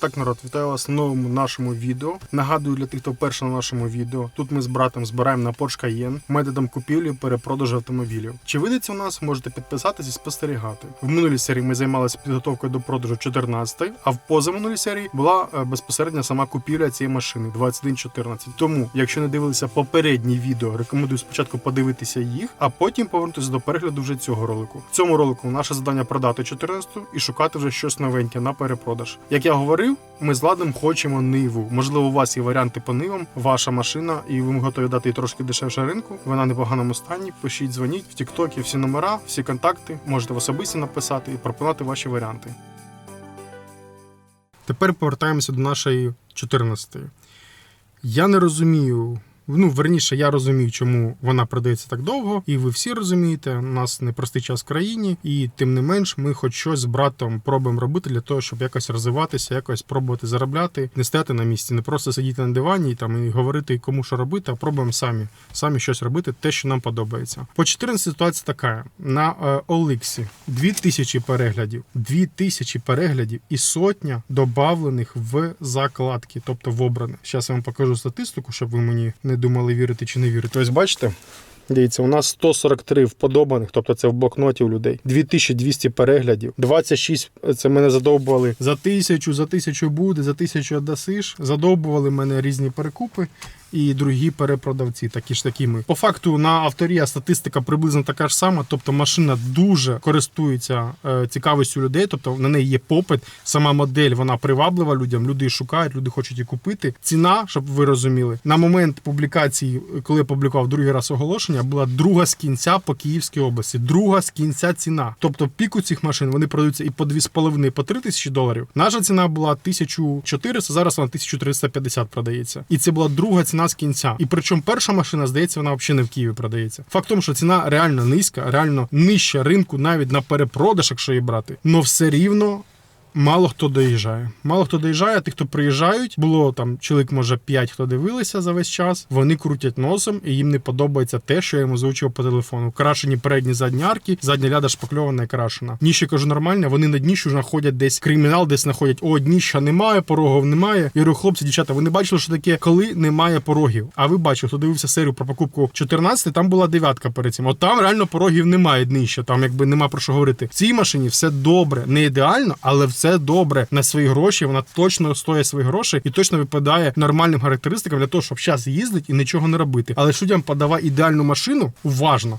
Так, народ, вітаю вас в новому нашому відео. Нагадую для тих, хто вперше на нашому відео. Тут ми з братом збираємо на Porsche Cayenne методом купівлі перепродажу автомобілів. Чи вийдеться у нас? Можете підписатись і спостерігати. В минулій серії ми займалися підготовкою до продажу 14 а в позаминулій серії була е, безпосередньо сама купівля цієї машини 2114. Тому, якщо не дивилися попередні відео, рекомендую спочатку подивитися їх, а потім повернутися до перегляду вже цього ролику. В цьому ролику наше завдання продати 14 і шукати вже щось новеньке на перепродаж. Як я говорив, ми з Ладом хочемо ниву. Можливо, у вас є варіанти по нивам, ваша машина, і ви готові дати їй трошки дешевше ринку. Вона не в поганому стані. Пишіть, дзвоніть в Тіктокі, всі номера, всі контакти. Можете в особисті написати і пропонувати ваші варіанти. Тепер повертаємося до нашої 14-ї. Я не розумію. Ну, верніше, я розумію, чому вона продається так довго, і ви всі розумієте, у нас непростий час в країні, і тим не менш, ми хоч щось з братом пробуємо робити для того, щоб якось розвиватися, якось пробувати заробляти, не стояти на місці, не просто сидіти на дивані і там і говорити кому що робити, а пробуємо самі самі щось робити, те, що нам подобається. По 14 ситуація така: на е, Оликсі 2000 переглядів, 2000 переглядів і сотня добавлених в закладки, тобто в обране. Зараз я вам покажу статистику, щоб ви мені не думали вірити чи не вірити. Ось бачите. Дивіться, у нас 143 вподобаних, тобто це в блокноті у людей. 2200 переглядів, 26 це мене задовбували за тисячу, за тисячу буде, за тисячу дасиш. Задовбували мене різні перекупи і другі перепродавці, такі ж такі ми. По факту на авторія статистика приблизно така ж сама, тобто машина дуже користується е, цікавістю людей, тобто на неї є попит. Сама модель вона приваблива людям, люди шукають, люди хочуть її купити. Ціна, щоб ви розуміли, на момент публікації, коли я публікував другий раз оголошення, була друга з кінця по Київській області. Друга з кінця ціна. Тобто піку цих машин вони продаються і по 2,5, і по 3 тисячі доларів. Наша ціна була 1400, зараз вона 1350 продається. І це була друга ціна з кінця. І причому перша машина, здається, вона взагалі не в Києві продається. Факт тому, що ціна реально низька, реально нижча ринку навіть на перепродаж, якщо її брати. Но все рівно. Мало хто доїжджає. Мало хто доїжджає, ті, хто приїжджають, було там чоловік, може, 5, хто дивилися за весь час. Вони крутять носом, і їм не подобається те, що я йому озвучив по телефону. Крашені передні задні арки, задня ляда шпакльована і крашена. Дніще кажу нормально, вони на дніщу знаходять десь кримінал, десь знаходять о, дніща немає, порогів немає. Я говорю, хлопці, дівчата, ви не бачили, що таке, коли немає порогів. А ви бачили, хто дивився серію про покупку 14, там була дев'ятка перед цим. От там реально порогів немає дніща, там якби нема про що говорити. В цій машині все добре, не ідеально, але все добре на свої гроші. Вона точно стоїть свої гроші і точно випадає нормальним характеристикам для того, щоб зараз їздити і нічого не робити. Але ж людям подавай ідеальну машину, уважно.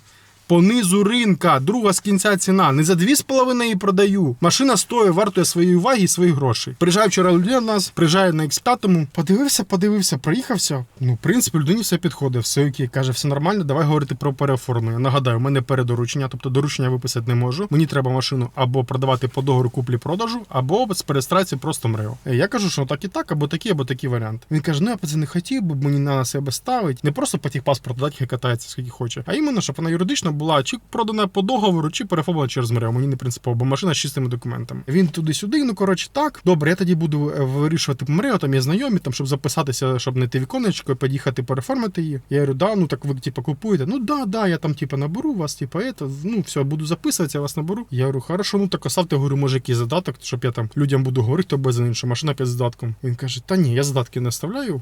По низу ринка, друга з кінця ціна. Не за 2,5 її продаю. Машина стоїть, вартує своєї уваги і своїх грошей. Приїжджає вчора людина до нас, приїжджає на X5, подивився, подивився, проїхався. Ну, в принципі, людині все підходить, все окей. Каже, все нормально, давай говорити про переоформлення. Нагадаю, у мене передоручення, тобто доручення виписати не можу. Мені треба машину або продавати по договору куплі-продажу, або з перестрації просто мрео. Е, Я кажу, що так і так, або такі, або такі варіанти. Він каже: ну я це не хотів, бо мені на себе ставить. Не просто по тих паспорту дати, катається скільки хоче, а іменно, щоб вона юридично була чи продана по договору, чи переформлена через МРЕО. Мені не принципово, бо машина з чистими документами. Він туди-сюди. Ну коротше, так. Добре, я тоді буду е, вирішувати по МРЕО, там є знайомі, там щоб записатися, щоб не ти віконечко, під'їхати переформити її. Я говорю, да, ну так ви типа купуєте. Ну да, да, я там типа наберу вас, типа это, ну все, буду записуватися, вас наберу. Я говорю, хорошо, ну так оставте, говорю, може якийсь задаток, щоб я там людям буду говорити, хто без інша машина під задатком. Він каже, та ні, я задатки не оставляю,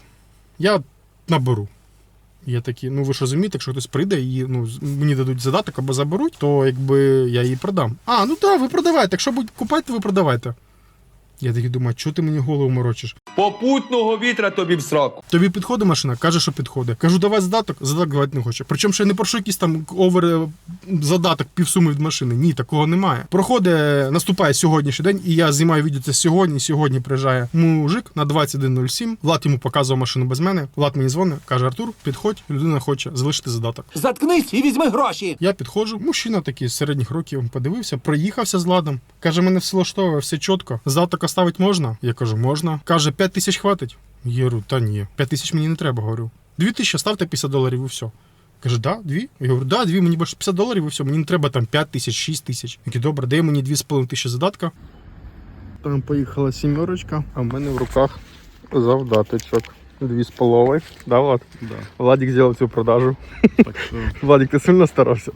я наберу. Я такий, ну ви ж розумієте, якщо хтось прийде і ну, мені дадуть задаток або заберуть, то якби я її продам. А, ну так, ви продавайте. Якщо будуть купати, ви продавайте. Я такий думаю, чого ти мені голову морочиш? Попутного вітра тобі в сраку. Тобі підходить машина, каже, що підходить. Кажу, давай задаток, задаток давати не хоче. Причому ще не прошу якийсь там овер е, задаток півсуми від машини. Ні, такого немає. Проходить, наступає сьогоднішній день, і я знімаю відео це сьогодні. Сьогодні приїжджає мужик на 21.07. Влад йому показував машину без мене. Влад мені дзвонить, каже: Артур, підходь, людина хоче залишити задаток. Заткнись і візьми гроші. Я підходжу, мужчина такий з середніх років подивився, проїхався з ладом. Каже, мене все влаштовує, все чітко. Задаток оставити можна? Я кажу, можна. Каже, 5 тисяч хватить. Я говорю, та ні, 5 тисяч мені не треба, говорю. 2 тисячі, ставте 50 доларів і все. Каже, да, дві? Я говорю, да, дві, мені більше 50 доларів і все, мені не треба там 5 тисяч, 6 тисяч. Який добре, дай мені 2,5 тисячі задатка. Там поїхала сімерочка, а в мене в руках завдаточок. Дві з половою. Да, Влад? Да. Владик зробив цю продажу. Так що Владик, ти сильно старався?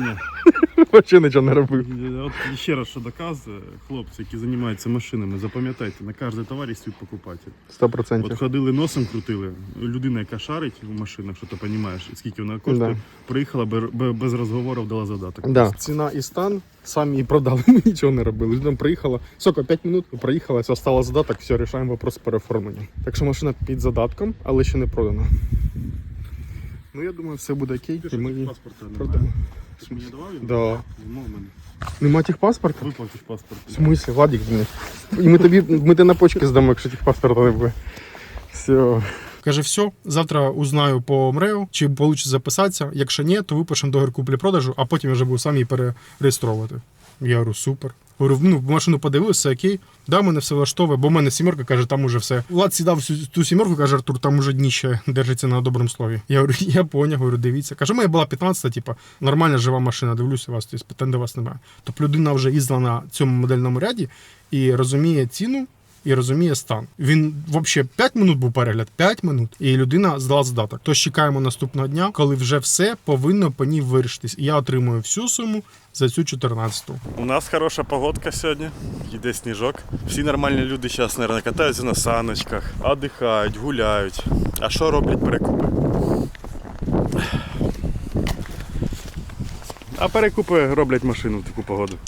ні. Взагалі нічого не робив. От ще раз що доказує, хлопці, які займаються машинами, запам'ятайте, на кожний товар є свій покупатель. Сто От процентів. ходили носом крутили. Людина, яка шарить у машинах, що ти розумієш, скільки вона коштує, Да. приїхала бе- бе- без розговорів, дала задаток. Да. Ціна і стан самі її продали, ми нічого не робили. Людина приїхала, сколько, 5 минут проїхала, все, стала задаток, все, рішаємо вопрос з. Так що машина під задатком, але ще не продана. Ну я думаю, все буде окей. І ми її продамо. Ти ж мені давав його? Да. Нема в мене. Нема техпаспорта? Виплатиш паспорт. В смысле, Владик, блин. І ми тобі, ми тебе на почки здамо, якщо тих паспорта не буде. Все. Каже, все, завтра узнаю по МРЕО, чи вийде записатися. Якщо ні, то випишемо договір куплі-продажу, а потім я вже буду сам її перереєстровувати. Я говорю, супер. Говорю, ну, машину подивився, окей, да, мене все влаштовує, бо в мене сімерка каже, там уже все. Влад сідав ту сімерку, каже, Артур, там уже дніще держиться на доброму слові. Я говорю, я поняв, говорю, дивіться. Каже, моя була 15, типа, нормальна жива машина, дивлюся вас, тобто питань вас немає. Тобто людина вже їздила на цьому модельному ряді і розуміє ціну. І розуміє стан. Він взагалі 5 минут був перегляд, 5 минут, і людина здала задаток. Тож чекаємо наступного дня, коли вже все повинно по ній вирішитись. І я отримую всю суму за цю 14-ту. У нас хороша погодка сьогодні, йде сніжок. Всі нормальні люди зараз, мабуть, катаються на саночках, віддихають, гуляють. А що роблять перекупи? А перекупи роблять машину в таку погоду.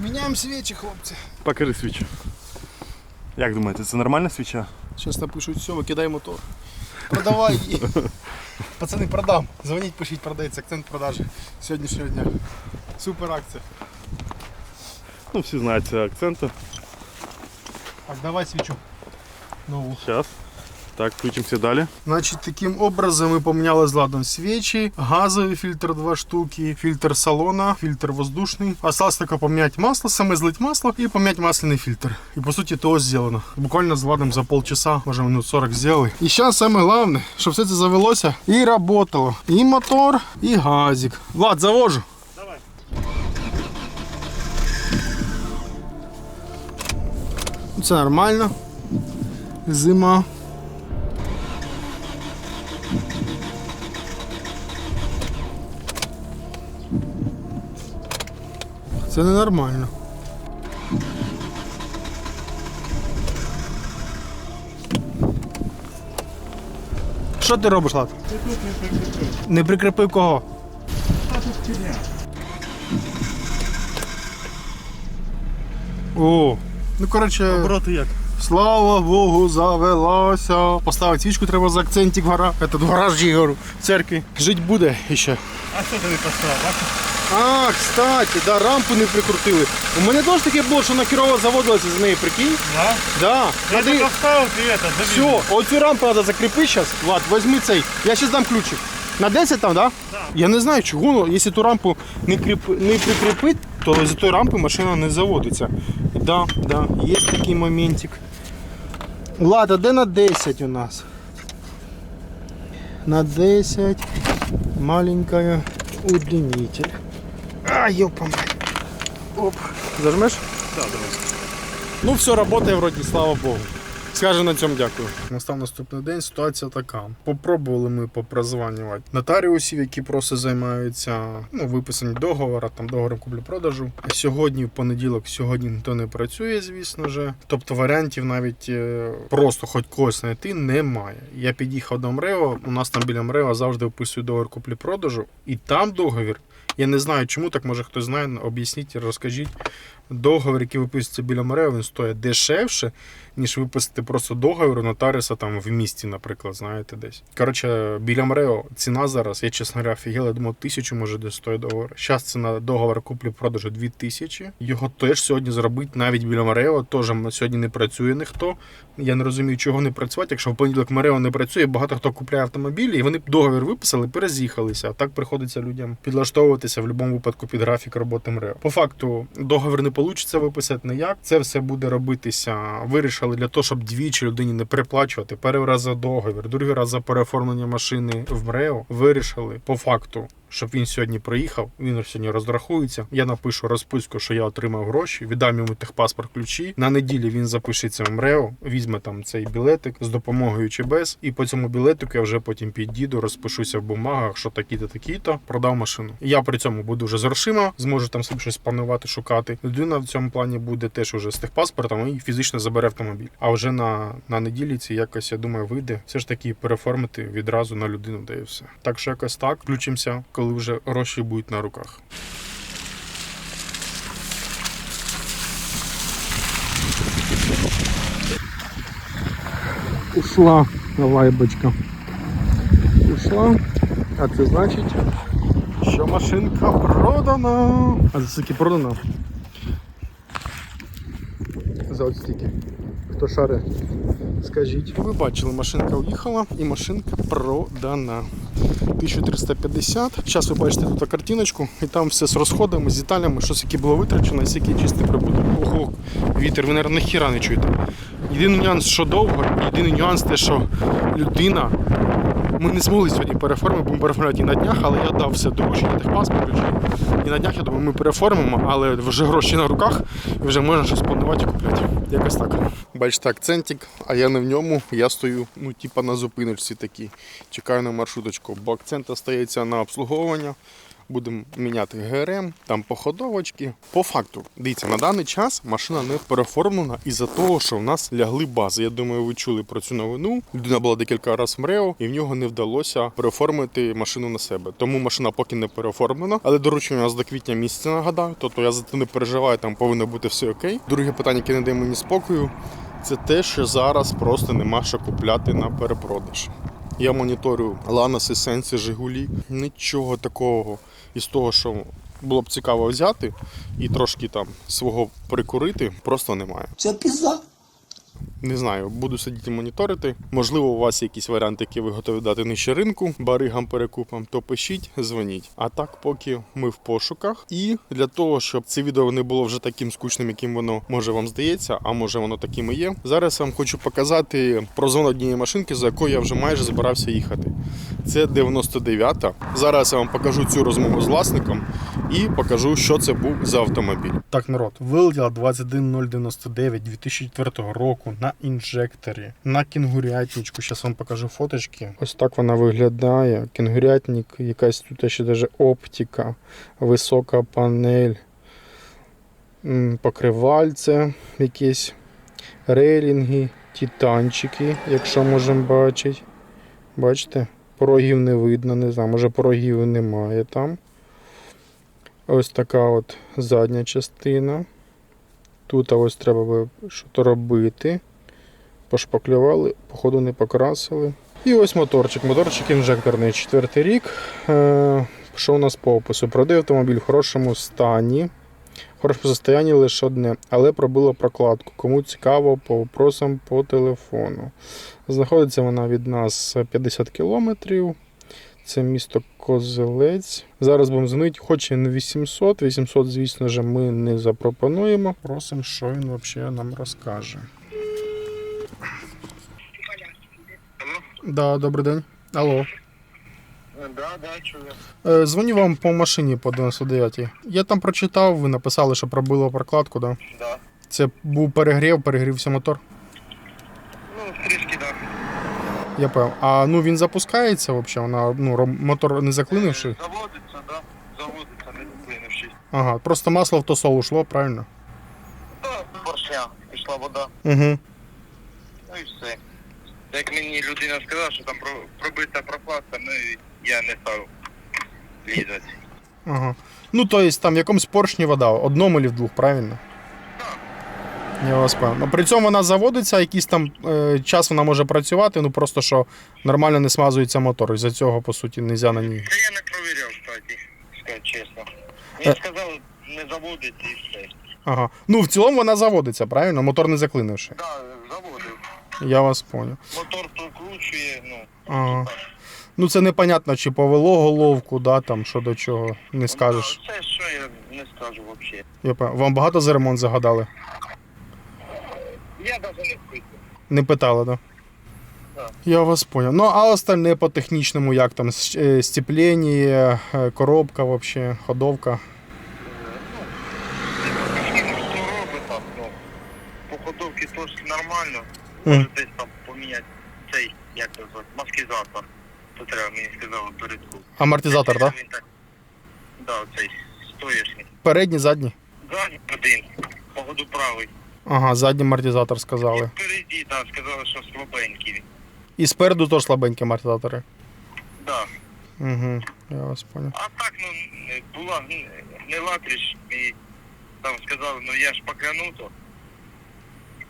Міняємо свічі, хлопці. Покажи свічу. Як думаєте, це нормальна свіча? Зараз напишуть, все, викидай мотор. Продавай її. Пацани, продам. Дзвоніть, пишіть, продається акцент продажі сьогоднішнього дня. Супер акція. Ну, всі знають це акцента. Так, давай свічу. Нову. Зараз. Так, включимося далі. Значить, таким образом ми поміняли з ладом свічі, газовий фільтр два штуки, фільтр салона, фільтр воздушний. Осталось тільки поміняти масло, саме злить масло і поміняти масляний фільтр. І по суті то зроблено. Буквально з ладом за полчаса, може минут 40 зробили. І зараз саме головне, щоб все це завелося і працювало. І мотор, і газик. Влад, завожу. Давай. Це нормально. Зима. Це ненормально. Що ти робиш, Лад? Не прикріпив кого? О, ну коротше. Обороти як? Слава Богу, завелося. Поставити свічку треба за акцентик гора. Это в гаражі, говорю, церкві. Жить буде ще. А що ти не поставив? А, кстати, да, рампу не прикрутили. У мене теж таке було, що на Кірова заводилася з неї, прикинь? Да? Да. Надо... поставив ти это, Все, оцю рампу треба закріпити зараз. Влад, візьми цей. Я зараз дам ключик. На 10 там, да? Да. Я не знаю, чого, ну, якщо ту рампу не, кріп... не прикріпити, то з тої рампи машина не заводиться. Да, да, є такий моментик. Влад, а де на 10 у нас? На 10 маленькая удлинитель. А, ёпа. Оп. Зажмеш? Да, давай. Ну, все працює вроді, слава Богу. Скажу на цьому дякую. Настав наступний день. Ситуація така. Попробували ми попрозванювати нотаріусів, які просто займаються ну, виписані договора, там договором куплі-продажу. Сьогодні, в понеділок, сьогодні ніхто не працює, звісно ж. Тобто варіантів навіть е, просто хоч когось знайти немає. Я під'їхав до МРЕО. У нас там біля МРЕО завжди вписують договор куплі-продажу, і там договір. Я не знаю, чому так, може хтось знає, об'ясніть, розкажіть. Договір, який виписується біля МРЕО, він стоїть дешевше, ніж виписати просто договір у нотаріуса там в місті, наприклад, знаєте, десь. Коротше, біля МРЕО ціна зараз, я чесно говоря, офігел, я думав, тисячу може десь стоїть договор. Зараз ціна договору куплі-продажу 2000. Його теж сьогодні зробити навіть біля МРЕО. Теж сьогодні не працює ніхто. Я не розумію, чого не працювати. Якщо в понеділок МРЕО не працює, багато хто купляє автомобілі, і вони договір виписали, перез'їхалися. А так приходиться людям підлаштовуватися в будь-якому випадку під графік роботи МРЕО. По факту, договір не вийде виписати ніяк. Це все буде робитися. Вирішили для того, щоб двічі людині не переплачувати. Перший раз за договір, другий раз за переоформлення машини в МРЕО. Вирішили по факту щоб він сьогодні приїхав. Він сьогодні розрахується. Я напишу розписку, що я отримав гроші, віддам йому техпаспорт ключі. На неділі він запишеться в МРЕО, візьме там цей білетик з допомогою ЧБС, і по цьому білетику я вже потім під'їду, розпишуся в бумагах, що такі-то, такі-то, продав машину. Я при цьому буду вже з грошима, зможу там собі щось планувати, шукати. Людина в цьому плані буде теж уже з техпаспортом і фізично забере автомобіль. А вже на, на неділі ці якось, я думаю, вийде все ж таки переформити відразу на людину, де все. Так що якось так включимося, коли вже гроші будуть на руках. Ушла лайбочка. Ушла. А це значить, що машинка продана. А за скільки продана? За от стільки. Хто шаре? Скажіть. Ви бачили, машинка уїхала і машинка продана. 1350. Зараз ви бачите тут картиночку, і там все з розходами, з деталями, що скільки було витрачено, скільки чистий прибуток. Ого, вітер, ви, мабуть, ніхіра не чуєте. Єдиний нюанс, що довго, єдиний нюанс те, що людина. Ми не змогли сьогодні переформити, будемо переформляти і на днях, але я дав все доручення, техпаспорт. І на днях, я думаю, ми переформимо, але вже гроші на руках і вже можна щось планувати і купляти. Якось так. Бачите, акцентик, а я не в ньому, я стою, ну, типа на зупиночці такій. Чекаю на маршруточку, бо акцент остається на обслуговування. Будемо міняти ГРМ, там походовочки. По факту, дивіться, на даний час машина не переформлена із-за того, що в нас лягли бази. Я думаю, ви чули про цю новину. Людина була декілька разів в МРЕО, і в нього не вдалося переформити машину на себе. Тому машина поки не переформлена. Але доручення у нас до квітня місяця нагадаю. Тобто я за це не переживаю, там повинно бути все окей. Друге питання, яке не дає мені спокою, це те, що зараз просто нема що купляти на перепродаж. Я моніторю Ланаси, Сенси, Жигулі. Нічого такого із того, що було б цікаво взяти і трошки там свого прикурити, просто немає. Це пізда. Не знаю, буду сидіти моніторити. Можливо, у вас якісь варіанти, які ви готові дати нижче ринку, баригам перекупам, то пишіть, дзвоніть. А так, поки ми в пошуках. І для того, щоб це відео не було вже таким скучним, яким воно може вам здається, а може воно таким і є. Зараз вам хочу показати про зону однієї машинки, за якою я вже майже збирався їхати. Це 99-та. Зараз я вам покажу цю розмову з власником і покажу, що це був за автомобіль. Так, народ, вилетіла 21099 2004 року на інжекторі, на кінгурятничку. Зараз вам покажу фоточки. Ось так вона виглядає. Кінгурятник, якась тут ще даже оптика, висока панель, покривальце якісь, рейлінги, титанчики, якщо можемо бачити. Бачите? Порогів не видно, не знаю, може порогів немає там. Ось така от задня частина. Тут ось треба щось робити. Пошпаклювали, походу не покрасили. І ось моторчик. Моторчик інжекторний, четвертий рік. Е, Що у нас по опису? Продає автомобіль в хорошому стані. В хорошому стані лише одне, але пробило прокладку. Кому цікаво, по вопросам по телефону. Знаходиться вона від нас 50 кілометрів. Це місто Козелець. Зараз будемо дзвонити, хоч і не 800. 800, звісно ж, ми не запропонуємо. Просимо, що він взагалі нам розкаже. Да, добрий день. Алло. Да, да, чую. Е, Дзвоню вам по машині по 99. Я там прочитав, ви написали, що пробило прокладку, да? Да. Це був перегрів, перегрівся мотор. Ну, трішки, да. Я певний. А ну він запускається взагалі? Вона ну ром- мотор не заклинивши? Заводиться, да. Заводиться, не вплинувшись. Ага, просто масло в тосол ушло, правильно? Да, поршня, пішла вода. Угу. Ну і все. Як мені людина сказала, що там про- пробита прокладка, ну і я не став лізати. Ага. Ну, то есть там в якомусь поршні вода, одному чи в двох, правильно? Я вас певно. При цьому вона заводиться, якийсь там е, час вона може працювати, ну просто що нормально не смазується мотор. Із-за цього, по суті, не можна на ній. Це я не провіряв, кстати, сказати чесно. Е. Він сказав, не заводить і все. Ага. Ну, в цілому вона заводиться, правильно? Мотор не заклинивши. Да. Я вас понял. Мотор то ну. Ага. Ну це непонятно, чи повело головку, да, там, що до чого, не скажеш. Ну, Це що я не скажу взагалі. Я пев- Вам багато за ремонт загадали? Я навіть не впитую. Не питали, да? Я вас понял. Ну, а остальне по технічному, як там е, степлення, е, коробка вообще, ходовка. Ну, що робить там, ну, по ходовці теж нормально. Може десь там поміняти цей, як це звати, маскізатор. То треба, мені сказали передку. Амортизатор, так? Да? Він так, да, цей стоячний. Передній, задній. Задній один, погоду правий. Ага, задній амортизатор сказали. Впереді, так, сказали, що слабенький він. І спереду теж слабенькі амортизатори. Да. Угу, я вас понял. А так, ну, не- була не, не латріч, і там сказали, ну я шпакляну то.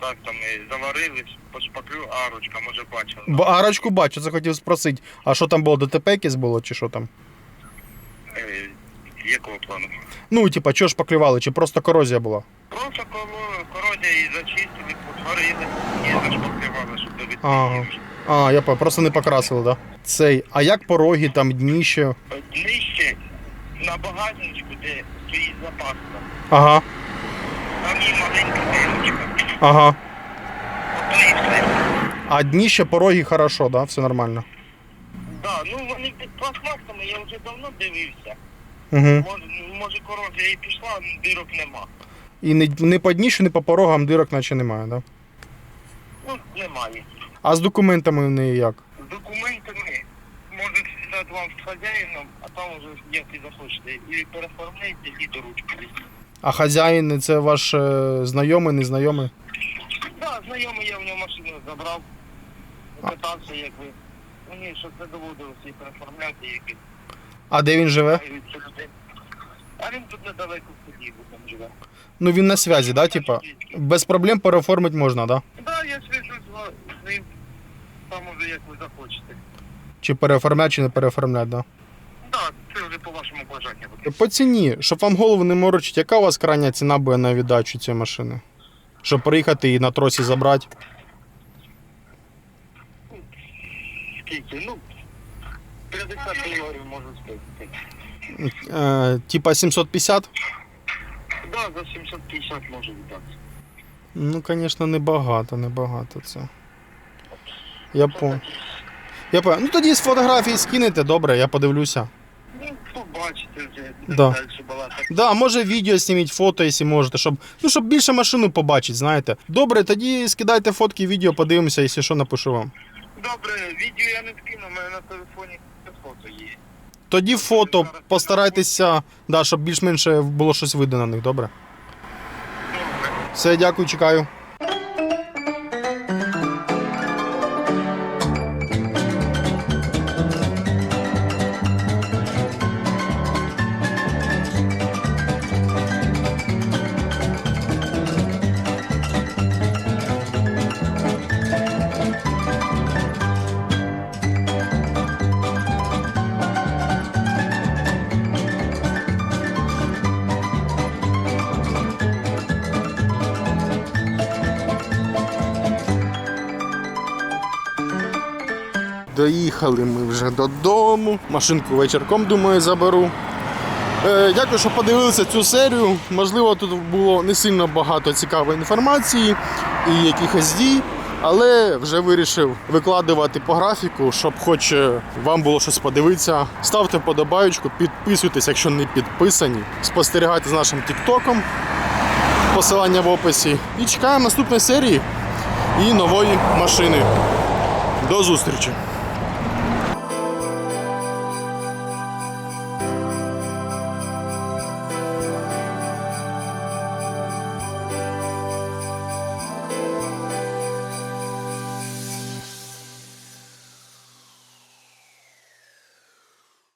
Так, там і заварили, пошпаклю, арочка, може бачили. Бо арочку бачу, це хотів спросити. А що там було, ДТП якесь було, чи що там? Е, якого плану? Ну, типа, чого ж поклювали, чи просто корозія була? Просто коло кородя і зачистили, потворили, і зашпаклювали, щоб до Ага. А, я по- просто не покрасили, да? Цей. А як пороги, там дніще? Нижче, на багажничку, де стоїть запаска, Ага, там є маленька дирочка. Ага. А дніще пороги хорошо, да? Все нормально. Да, ну вони під пластмасами, я вже давно дивився. Угу. Може, ну, може корозія і пішла, а дирок нема. І не, не по дніщу, не по порогам дирок наче немає, да? Ну, немає. А з документами в неї як? З документами можуть сказати вам з хазяїном, а там уже як і захочете. І переформляйте, і до ручки. А хазяїн це ваш е, знайомий, незнайомий? Так, да, знайомий я в нього машину забрав, катався, якби. Мені що це доводилося і переформляти, якби. А де він живе? А він тут недалеко в селі, бо там живе. Ну він на зв'язі, да, типа? Без проблем переоформити можна, да? Так, я свяжусь з ним. Там уже як ви захочете. Чи переоформляти, чи не переоформляти, да? Так, по вашому бажанню буде. По ціні, щоб вам голову не морочить, яка у вас крайня ціна буде на віддачу цієї машини? Щоб приїхати і на тросі забрати? Скільки? Ну, 50 доларів можу сказати. Е, типа 750? Да, за 750 можу віддати. Ну, звісно, небагато, небагато це. Я по. Я по. Ну тоді з фотографії скинете, добре, я подивлюся. Побачите вже. Да. Далі балакати. Да, може відео зніміть, фото, якщо можете, щоб, ну, щоб більше машину побачити, знаєте. Добре, тоді скидайте фотки, відео, подивимося, якщо що, напишу вам. Добре, відео я не скину, у мене на телефоні фото є. Тоді фото постарайтеся, да, щоб більш-менш було щось видно на них, добре? Добре. Все, дякую, чекаю. Доїхали ми вже додому. Машинку вечірком, думаю, заберу. Е, дякую, що подивилися цю серію. Можливо, тут було не сильно багато цікавої інформації і якихось дій, але вже вирішив викладувати по графіку, щоб хоч е, вам було щось подивитися. Ставте вподобаючку, підписуйтесь, якщо не підписані. Спостерігайте з нашим тіктоком. Посилання в описі. І чекаємо наступної серії і нової машини. До зустрічі!